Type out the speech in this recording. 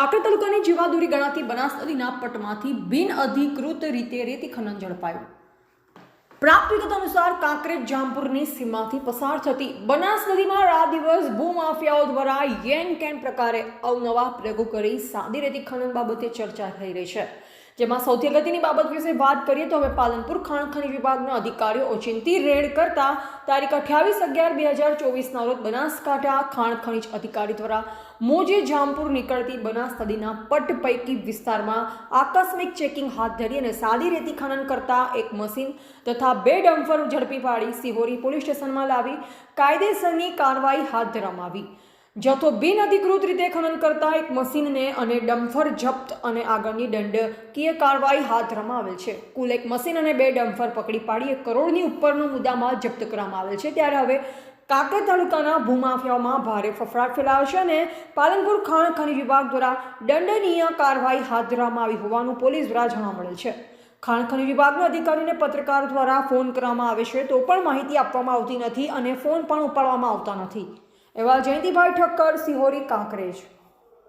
કાંકરેજ તાલુકાની જીવાદોરી ગણાતી બનાસ નદીના પટમાંથી બિનઅધિકૃત રીતે રેતી ખનન ઝડપાયું. પ્રાપ્ત વિગત અનુસાર કાંકરેજ જામપુરની સીમાથી પસાર થતી બનાસ નદીમાં રાત દિવસ ભૂમાફિયાઓ દ્વારા યેન કેન પ્રકારે અવનવા પ્રયોગો કરી સાદી રેતી ખનન બાબતે ચર્ચા થઈ રહી છે. જેમાં સૌથી અગત્યની બાબત વિશે વાત કરીએ તો હવે પાલનપુર ખાણ ખનીજ વિભાગના અધિકારીઓ ઓચિંતી રેડ કરતા તારીખ અઠ્યાવીસ અગિયાર બે હજાર ચોવીસના રોજ બનાસકાંઠા ખાણ ખનિજ અધિકારી દ્વારા મોજે જામપુર નીકળતી બનાસ નદીના પટ પૈકી વિસ્તારમાં આકસ્મિક ચેકિંગ હાથ ધરી અને સાદી રેતી ખનન કરતા એક મશીન તથા બે ડમ્ફર ઝડપી પાડી સિહોરી પોલીસ સ્ટેશનમાં લાવી કાયદેસરની કાર્યવાહી હાથ ધરવામાં આવી. જથ્થો બિનઅધિકૃત રીતે ખનન કરતા એક મશીનને અને ડમ્ફર જપ્ત અને આગળની દંડકીય કાર્યવાહી હાથ ધરવામાં આવેલ છે. કુલ એક મશીન અને બે ડમ્ફર પકડી પાડી એક કરોડની ઉપરનો મુદ્દામાં જપ્ત કરવામાં આવેલ છે. ત્યારે હવે કાંકરેજ તાલુકાના ભૂમાફિયાઓમાં ભારે ફફડાટ ફેલાયો છે અને પાલનપુર ખાણ ખનિજ વિભાગ દ્વારા દંડનીય કાર્યવાહી હાથ ધરવામાં આવી હોવાનું પોલીસ દ્વારા જાણવા મળેલ છે. ખાણ ખનિજ વિભાગના અધિકારીને પત્રકાર દ્વારા ફોન કરવામાં આવે છે તો પણ માહિતી આપવામાં આવતી નથી અને ફોન પણ ઉપાડવામાં આવતા નથી. એવા જયંતિભાઈ ઠક્કર સિહોરી કાંકરેજ.